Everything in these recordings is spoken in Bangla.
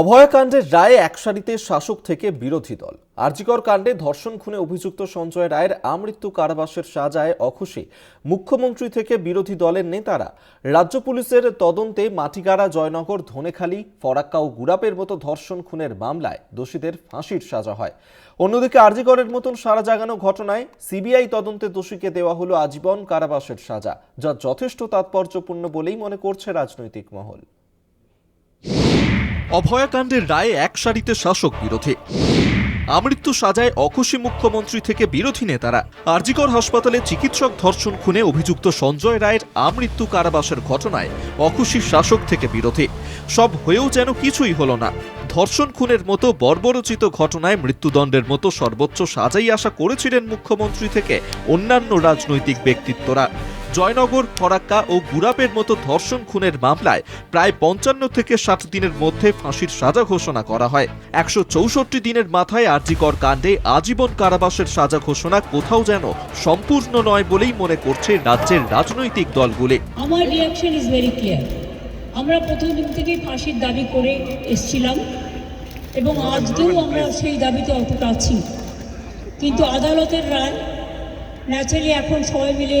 অভয়াকাণ্ডের রায়ে এক একসারিতে শাসক থেকে বিরোধী দল। আরজিকর কাণ্ডে ধর্ষণ খুনে অভিযুক্ত সঞ্জয় রায়ের আমৃত্যু কারাবাসের সাজায় অখুশি। মুখ্যমন্ত্রী থেকে বিরোধী দলের নেতারা রাজ্য পুলিশের তদন্তে মাটিগাড়া, জয়নগর, ধনেখালি, ফরাক্কা ও গুরাপের মতো ধর্ষণ খুনের মামলায় দোষীদের ফাঁসির সাজা হয়। অন্যদিকে আরজিকরের মতন সারা জাগানো ঘটনায় সিবিআই তদন্তে দোষীকে দেওয়া হলো আজীবন কারাবাসের সাজা, যা যথেষ্ট তাৎপর্যপূর্ণ বলেই মনে করছে রাজনৈতিক মহল। অভয়াকাণ্ডের রায়ে এক সারিতে শাসক বিরোধী। আমৃত্যু সাজায় অখুশি মুখ্যমন্ত্রী থেকে বিরোধী নেতারা। আরজিকর হাসপাতালে চিকিৎসক ধর্ষণ খুনে অভিযুক্ত সঞ্জয় রায়ের আমৃত্যু কারাবাসের ঘটনায় অখুশি শাসক থেকে বিরোধী। সব হয়েও যেন কিছুই হলো না। ধর্ষণ খুনের মতো বর্বরচিত ঘটনায় মৃত্যুদণ্ডের মতো সর্বোচ্চ সাজাই আশা করেছিলেন মুখ্যমন্ত্রী থেকে অন্যান্য রাজনৈতিক ব্যক্তিত্বরা। জয়নগর, ফরাক্কা ও গুরাপের মতো ধর্ষণ খুনের মামলায় প্রায় পঞ্চান্ন থেকে ষাট দিনের মধ্যে ফাঁসির সাজা ঘোষণা করা হয়। একশো চৌষট্টি দিনের মাথায় আরজিকর কাণ্ডে আজীবন কারাবাসের সাজা ঘোষণা কোথাও যেন সম্পূর্ণ নয় বলেই মনে করছে রাজ্যের রাজনৈতিক দলগুলি। আমার রিয়াকশন ইজ ভেরি ক্লিয়ার আমরা প্রথম দিন থেকেই ফাঁসির দাবি করে এসছিলাম এবং আজকেও আমরা সেই দাবিতে অটুট আছি। কিন্তু আদালতের রায় ন্যাচারালি এখন সবাই মিলে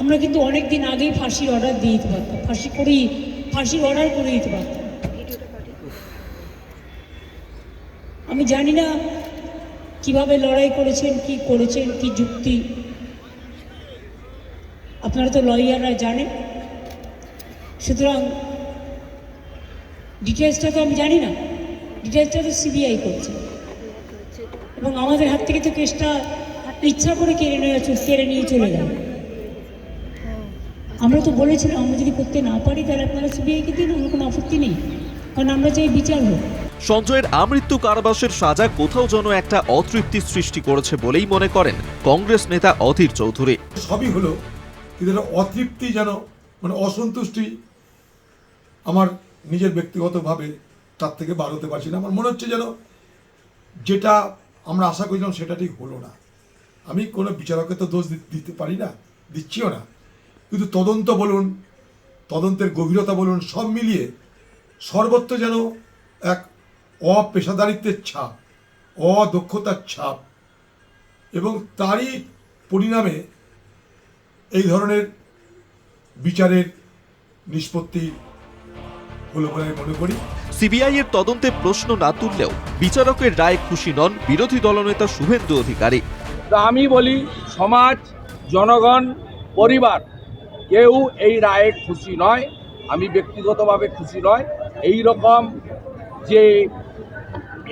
আমরা কিন্তু অনেক দিন আগেই ফাঁসির অর্ডার দিয়ে দিতে পারতাম। ফাঁসি করেই ফাঁসির অর্ডার করে দিতে পারতাম। আমি জানি না কীভাবে লড়াই করেছেন, কি করেছেন, কি যুক্তি। আপনারা তো লয়াররা জানেন। সুতরাং ডিটেলসটা তো আমি জানি না। ডিটেলসটা তো সিবিআই করছে। এবং আমাদের হাত থেকে তো কেসটা ইচ্ছা করে কেড়ে নিয়ে কেড়ে নিয়ে চলে যাবে আমরা তো বলেছিলাম আমরা যদি করতে না পারি তাহলে আপনারা সিবিআইকে দিন আমার কোনো আপত্তি নেই। কারণ আমরা চাই বিচার হোক। সঞ্জয়ের আমৃত্যু কারাবাসের সাজা কোথাও যেন একটা অতৃপ্তি সৃষ্টি করেছে বলেই মনে করেন কংগ্রেস নেতা অধীর চৌধুরী। সবই হলো কিন্তু এটা অতৃপ্তি যেন মানে অসন্তুষ্টি আমার নিজের ব্যক্তিগতভাবে তার থেকে বার হতে পারছি না। আমার মনে হচ্ছে যেন যেটা আমরা আশা করেছিলাম সেটা ঠিক হলো না। আমি কোনো বিচারককে তো দোষ দিতে পারি না দিচ্ছিও না। কিন্তু তদন্ত বলুন তদন্তের গভীরতা বলুন সব মিলিয়ে সর্বত্র যেন এক অপেশাদারিত্বের ছাপ অদক্ষতার ছাপ। এবং তারই পরিণামে এই ধরনের বিচারের নিষ্পত্তি হলো বলে আমি মনে করি। সিবিআই এর তদন্তে প্রশ্ন না তুললেও বিচারকের রায় খুশি নন বিরোধী দলনেতা শুভেন্দু অধিকারী। তো আমি বলি সমাজ জনগণ পরিবার কেউ এই রায়ে খুশি নয়, আমি ব্যক্তিগতভাবে খুশি নয় এই রকম যে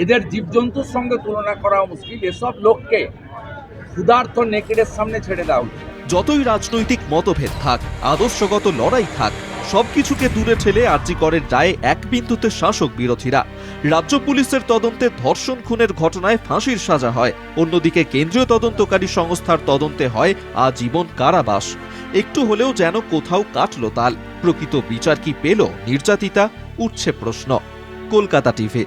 এদের জীবজন্তুর সঙ্গে তুলনা করা মুশকিল, এসব লোককে ক্ষুধার্ত নেকেড়ের সামনে ছেড়ে দেওয়া। যতই রাজনৈতিক মতভেদ থাক, আদর্শগত লড়াই থাক সবকিছুকে দূরে ঠেলে আর্জিকরের রায়ে এক বিন্দুতে শাসক বিরোধীরা। রাজ্য পুলিশের তদন্তে ধর্ষণ খুনের ঘটনায় ফাঁসির সাজা হয়। অন্যদিকে কেন্দ্রীয় তদন্তকারী সংস্থার তদন্তে হয় আজীবন কারাবাস। একটু হলেও যেন কোথাও কাটল তাল। প্রকৃত বিচার কি পেল নির্যাতিতা? উঠছে প্রশ্ন। কলকাতা টিভি।